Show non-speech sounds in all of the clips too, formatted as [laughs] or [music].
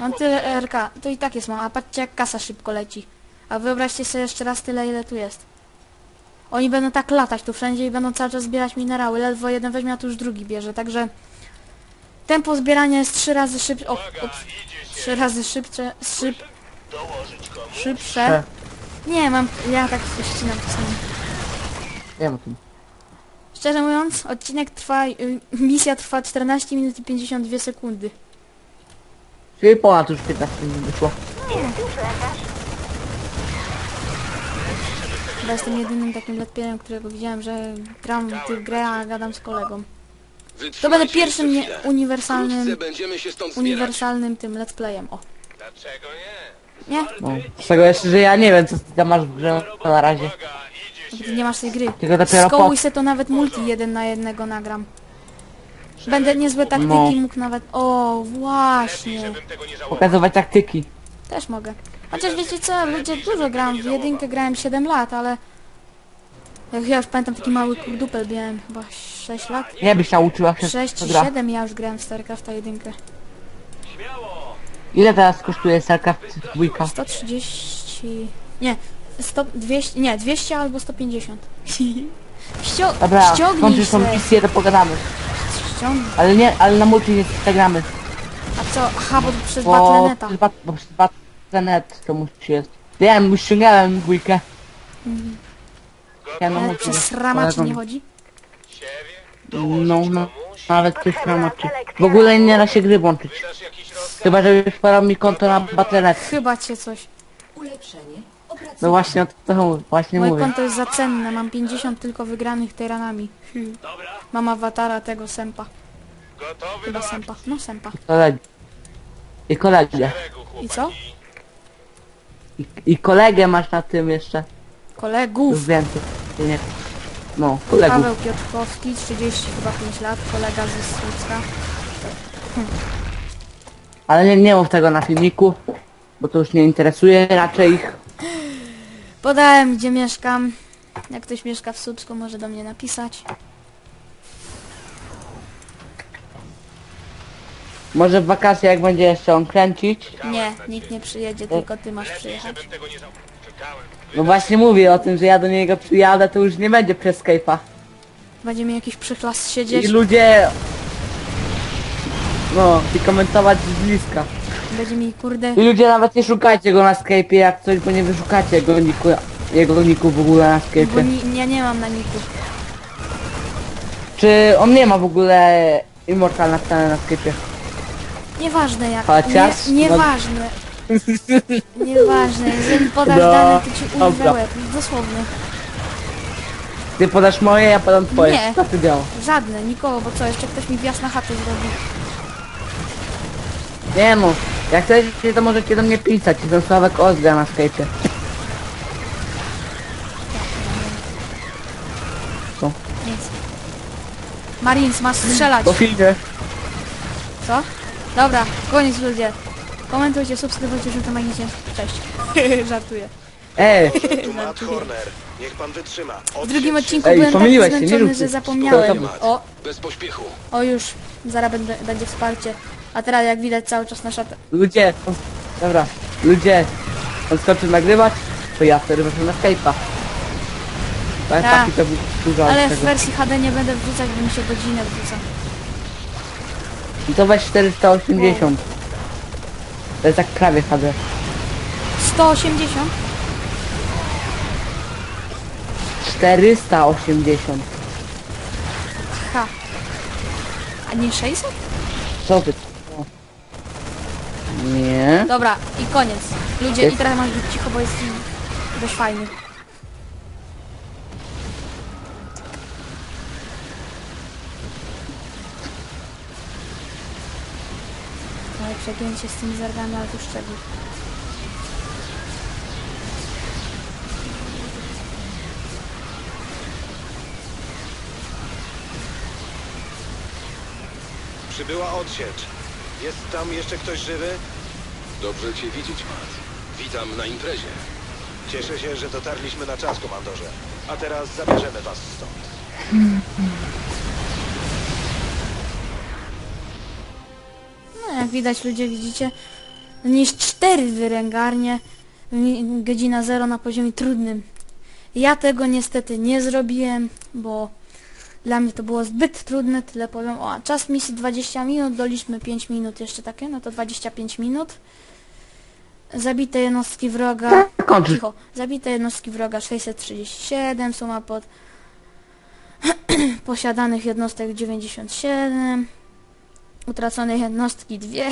Mam tyle RK, to i tak jest mało, a patrzcie jak kasa szybko leci. A wyobraźcie sobie jeszcze raz tyle ile tu jest. Oni będą tak latać tu wszędzie i będą cały czas zbierać minerały. Ledwo jeden weźmie, a tu już drugi bierze, także... Tempo zbierania jest trzy razy szybsze... O, ups, trzy razy szybsze... Szyb, szybsze. Nie, mam... Ja tak ścinam czasami. Wiem o tym. Szczerze mówiąc, odcinek trwa... y, Misja trwa 14 minut i 52 sekundy. Czyli ponad już 15 minut wyszło. Chyba jestem jedynym takim letpierem, którego widziałem, że gram w tę grę, a gadam z kolegą. To będę pierwszym nie, uniwersalnym, Wkrótce będziemy się stąd zbierać. uniwersalnym tym let's playem. O, Dlaczego nie? nie? No. Z tego jeszcze, że ja nie wiem co ty tam masz w grze na razie. Ty nie masz tej gry. Tylko dopiero po... Skołuj se to nawet multi jeden na jednego nagram. Będę niezłe taktyki No. mógł nawet... O, właśnie. Pokazywać taktyki. Też mogę. Chociaż wiecie co, ludzie dużo gram. W jedynkę grałem 7 lat, ale... Jak ja już pamiętam, taki mały kurdupel miałem chyba 6 lat. Nie byś nauczyła się 6 w czy gra. 7 ja już grałem w StarCrafta jedynkę. Ile teraz kosztuje StarCraft 2? 130... Nie, 100, 200, nie, 200 albo 150. [laughs] Ścio, Dobra, ściągnij kończysz tą se. misję, to pogadamy. Ale nie, ale na multi nie zagramy. A co? Aha, bo przez Bo Battle.neta. przez, bat, bo przez Battle.net to musi jest. Wiem, już ściągałem dwójkę. Ja na Ale multi. przez ramaczy kolegą. nie chodzi? No, no, nawet przez ramaczy. W ogóle nie da się gry włączyć. Chyba, że już mi konto na Battle.net. Chyba cię coś. Ulepszenie. No właśnie o to właśnie Moje mówię. konto jest za cenne, mam 50 tylko wygranych tyranami. Mam awatara tego Sempa. Gotowy Chyba Sempa. No Sempa. Kolegi. I kolegę. I co? I, I kolegę masz na tym jeszcze. Już Kolegów. więcej. Nie. No, kolegów. Paweł Piotrkowski, 30 chyba 5 lat, kolega ze Słupska. Ale nie, nie mów tego na filmiku. Bo to już nie interesuje raczej ich. Podałem gdzie mieszkam. Jak ktoś mieszka w Słupsku może do mnie napisać. Może w wakacje jak będzie jeszcze on kręcić. Nie, nikt nie przyjedzie, tylko ty masz przyjechać. No właśnie mówię o tym, że ja do niego przyjadę, to już nie będzie przez Skype'a. Będzie mi jakiś przychlas I siedzieć. ludzie... No, i komentować z bliska. Będzie mi kurde... I ludzie nawet nie szukajcie go na Skype'ie jak coś, bo nie wyszukacie jego niku, jego niku w ogóle na Bo Skype'ie. ni ja nie mam na niku. Czy on nie ma w ogóle Immortal napisane na Skype'ie? Nieważne jak. Chociaż- Nie, nieważne. [laughs] Nieważne. Jeżeli podasz No, dane, to ci urwę dobra. łeb. Dosłownie. Ty podasz moje, ja podam twoje. Nie. Co ty działa? Żadne, nikogo, bo co, jeszcze ktoś mi wjazd na chatę zrobi. Nie no, jak chcecie to możecie do mnie pisać, jestem Sławek Ozga na Skype'ie. Co? Nic. Marines, masz strzelać. Po filmie. Co? Dobra, koniec ludzie. Komentujcie, subskrybujcie, że to magicznie. Cześć. [laughs] Żartuję. Ej, Tu Matt Horner. Niech pan wytrzyma. W drugim odcinku Ej, byłem tak pomyliłeś się, nie zmęczony, rób że zapomniałem. O, Bez pośpiechu. o już. Zaraz będę, będzie wsparcie. A teraz jak widać cały czas nasza... ludzie, on- dobra, ludzie, on skończył nagrywać, to ja wtedy weszłem na Skype'a. Tak, Tak. taki to był dużo Ale w tego. wersji HD nie będę wrzucać, bo mi się godzinę wrzuca. I to weź 480. To jest tak prawie HD. 180? 480. Ha. A nie 600? Co ty? Nie. Dobra, i koniec. Ludzie, Jest. i teraz masz być cicho, bo jest dość fajny. Ale przegięcie z tymi zergami, ale to szczegół. Przybyła odsiecz. Jest tam jeszcze ktoś żywy? Dobrze cię widzieć, Matt. Witam na imprezie. Cieszę się, że dotarliśmy na czas, komandorze. A teraz zabierzemy was stąd. No jak widać ludzie widzicie, Niż cztery wyręgarnie. Godzina zero na poziomie trudnym. Ja tego niestety nie zrobiłem, bo dla mnie to było zbyt trudne, tyle powiem. O, a czas misji 20 minut, doliczmy 5 minut jeszcze takie, no to 25 minut. Zabite jednostki wroga. Kończysz. Cicho. Zabite jednostki wroga 637, suma pod [clears throat] posiadanych jednostek 97. Utracone jednostki 2. [laughs]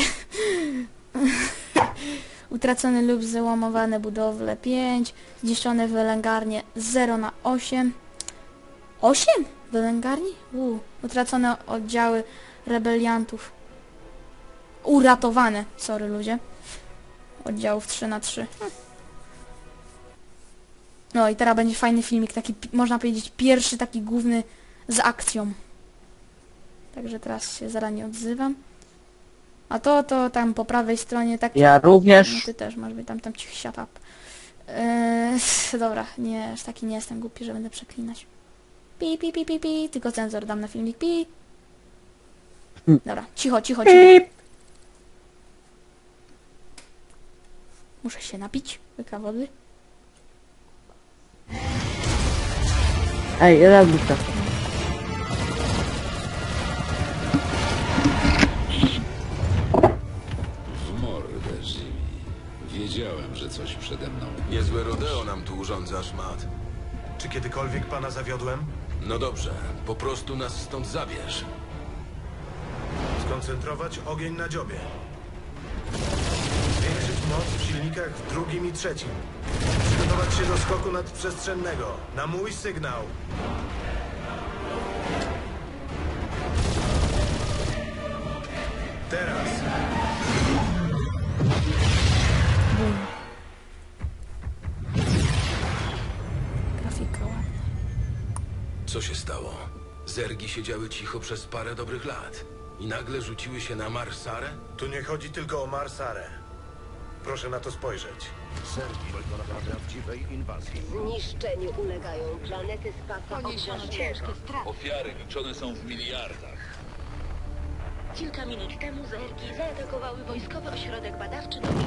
Utracone lub załamowane budowle 5. Zniszczone wylęgarnie 0 na 8. 8? Wylęgarni? U. Utracone oddziały rebeliantów. Uratowane. Sorry ludzie. Oddziałów 3 na 3. No i teraz będzie fajny filmik, taki można powiedzieć pierwszy taki główny z akcją. Także teraz się zaraz nie odzywam. A to, to tam po prawej stronie taki... Ja No również. ty też masz być tam, tam cich shut up. Eee, dobra, nie, aż taki nie jestem głupi, że będę przeklinać. Pi, pi, pi, pi, pi, tylko cenzor dam na filmik, pi. Dobra, cicho, cicho, cicho. Muszę się napić, łyka wody. Ej, robi to. W mordę, Jimmy. Wiedziałem, że coś przede mną. Niezłe rodeo nam tu urządzasz, Matt. Czy kiedykolwiek pana zawiodłem? No dobrze, po prostu nas stąd zabierz. Skoncentrować ogień na dziobie. Moc w silnikach w drugim i trzecim. Przygotować się do skoku nadprzestrzennego. Na mój sygnał. Teraz. Grafika ładna. Co się stało? Zergi siedziały cicho przez parę dobrych lat. I nagle rzuciły się na Marsarę? Tu nie chodzi tylko o Marsarę. Proszę na to spojrzeć. Zniszczeniu ulegają planety Sparta Obrzeżnego. Ofiary liczone są w miliardach. Kilka minut temu zergi zaatakowały wojskowy ośrodek badawczy Nowik.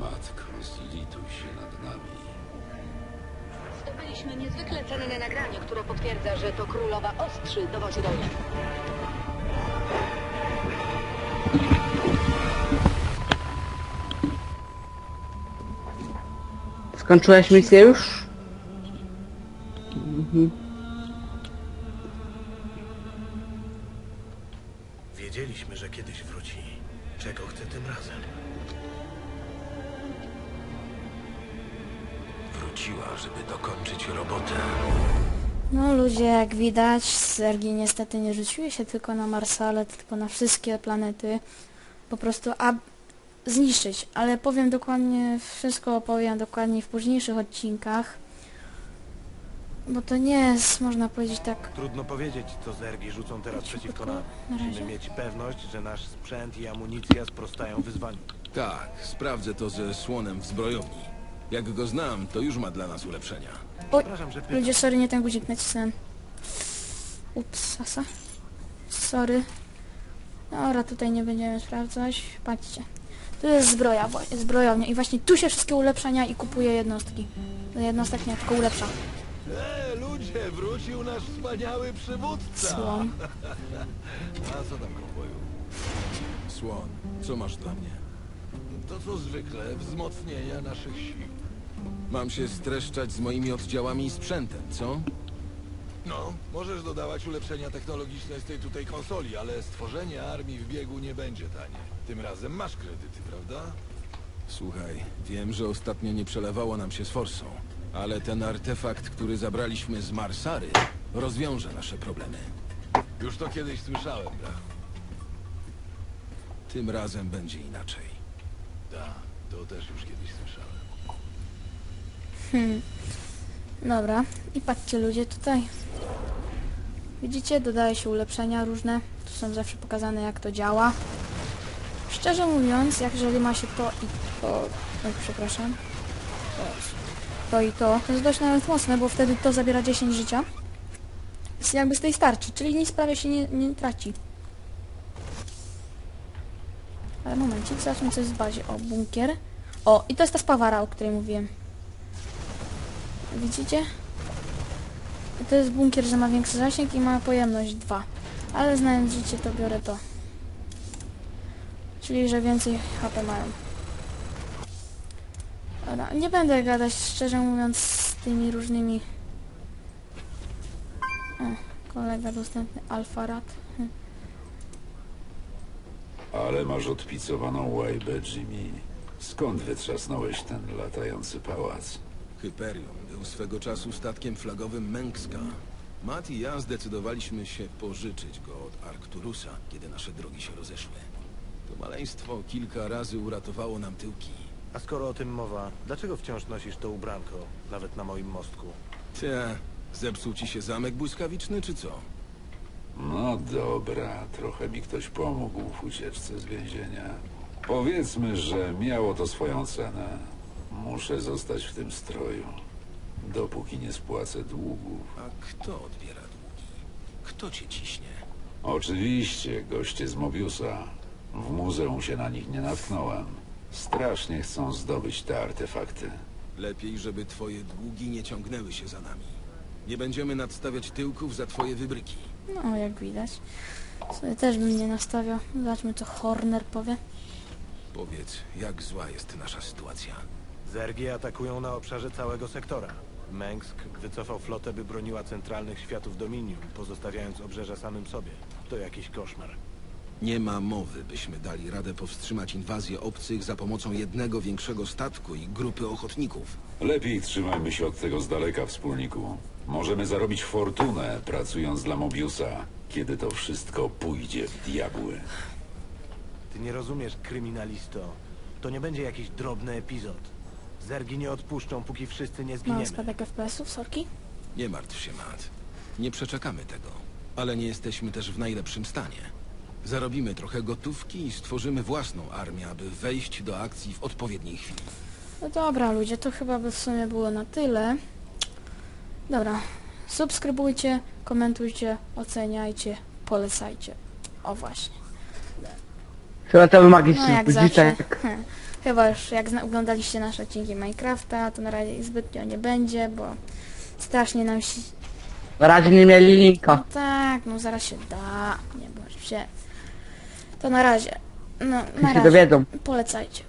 Matko, zlituj się nad nami. Zdobyliśmy niezwykle cenne nagranie, które potwierdza, że to królowa Ostrzy dowodzi wojny. Skończyłeś misję już? Wiedzieliśmy, że kiedyś wróci. Czego chce tym razem? Wróciła, żeby dokończyć robotę. No ludzie, jak widać, Sergi niestety nie rzuciły się tylko na Marsale, tylko na wszystkie planety. Po prostu ab zniszczyć, ale powiem dokładnie, wszystko opowiem dokładnie w późniejszych odcinkach. Bo to nie jest, można powiedzieć tak, Trudno powiedzieć, co zergi rzucą teraz przeciwko nam. na. Musimy mieć pewność, że nasz sprzęt i amunicja sprostają wyzwaniu. Tak, sprawdzę to ze słonem w zbrojowni. Jak go znam, to już ma dla nas ulepszenia. Oj, Przepraszam, że pytam. ludzie, sorry, nie ten guzik nacisnąłem. Ups, asa. Sorry. Dobra, tutaj nie będziemy sprawdzać. Patrzcie. Tu jest zbroja, właśnie, zbrojownia i właśnie tu się wszystkie ulepszenia i kupuje jednostki. Jednostek nie, tylko ulepsza. E, ludzie, wrócił nasz wspaniały przywódca. Słon. [laughs] A co tam, kowboju? Słon, co masz dla mnie? To co zwykle, wzmocnienia naszych sił. Mam się streszczać z moimi oddziałami i sprzętem, co? No, możesz dodawać ulepszenia technologiczne z tej tutaj konsoli, ale stworzenie armii w biegu nie będzie tanie. Tym razem masz kredyty, prawda? Słuchaj, wiem, że ostatnio nie przelewało nam się z forsą, ale ten artefakt, który zabraliśmy z Marsary, rozwiąże nasze problemy. Już to kiedyś słyszałem, brachu. Tym razem będzie inaczej. Da, to też już kiedyś słyszałem. Dobra. I patrzcie ludzie tutaj. Widzicie, dodaje się ulepszenia różne. Tu są zawsze pokazane jak to działa. Szczerze mówiąc, jak jeżeli ma się to i to... Oj, przepraszam. To i to. To jest dość nawet mocne, bo wtedy to zabiera 10 życia. Jest jakby z tej starczy, czyli nic prawie się nie, nie traci. Ale momencik, zobaczmy co jest w bazie. O, bunkier. O, i to jest ta spawara, o której mówiłem. Widzicie? To jest bunkier, że ma większy zasięg i ma pojemność 2. Ale znając życie, to biorę to. Czyli, że więcej HP mają. Dobra, nie będę gadać, szczerze mówiąc, z tymi różnymi... O, kolega dostępny, Alfarat. Ale masz odpicowaną łajbę, Jimmy. Skąd wytrzasnąłeś ten latający pałac? Hyperion był swego czasu statkiem flagowym Mengska. Matt i ja zdecydowaliśmy się pożyczyć go od Arcturusa, kiedy nasze drogi się rozeszły. To maleństwo kilka razy uratowało nam tyłki. A skoro o tym mowa, dlaczego wciąż nosisz to ubranko, nawet na moim mostku? Te, zepsuł ci się zamek błyskawiczny, czy co? No dobra, trochę mi ktoś pomógł w ucieczce z więzienia. Powiedzmy, że miało to swoją cenę. Muszę zostać w tym stroju, dopóki nie spłacę długów. A kto odbiera długi? Kto cię ciśnie? Oczywiście, goście z Mobiusa. W muzeum się na nich nie natknąłem. Strasznie chcą zdobyć te artefakty. Lepiej, żeby twoje długi nie ciągnęły się za nami. Nie będziemy nadstawiać tyłków za twoje wybryki. No, jak widać. Sobie też bym nie nastawiał. Zobaczmy, co Horner powie. Powiedz, jak zła jest nasza sytuacja? Zergi atakują na obszarze całego sektora. Mengsk wycofał flotę, by broniła centralnych światów Dominium, pozostawiając obrzeża samym sobie. To jakiś koszmar. Nie ma mowy, byśmy dali radę powstrzymać inwazję obcych za pomocą jednego większego statku i grupy ochotników. Lepiej trzymajmy się od tego z daleka, wspólniku. Możemy zarobić fortunę, pracując dla Mobiusa, kiedy to wszystko pójdzie w diabły. Ty nie rozumiesz, kryminalisto. To nie będzie jakiś drobny epizod. Zergi nie odpuszczą, póki wszyscy nie Mały zginiemy. spadek FPS-ów, sorki. Nie martw się, Matt. Nie przeczekamy tego. Ale nie jesteśmy też w najlepszym stanie. Zarobimy trochę gotówki i stworzymy własną armię, aby wejść do akcji w odpowiedniej chwili. No dobra, ludzie, to chyba by w sumie było na tyle. Dobra, subskrybujcie, komentujcie, oceniajcie, polecajcie. O właśnie. Fioletowy magiczny No jak zawsze. guziczek. Chyba już jak oglądaliście nasze odcinki Minecrafta, to na razie zbytnio nie będzie, bo strasznie nam się... Na razie nie mieli No linka. tak, no zaraz się da, nie bądź się. To na razie. No, na razie. dowiedzą. Polecajcie.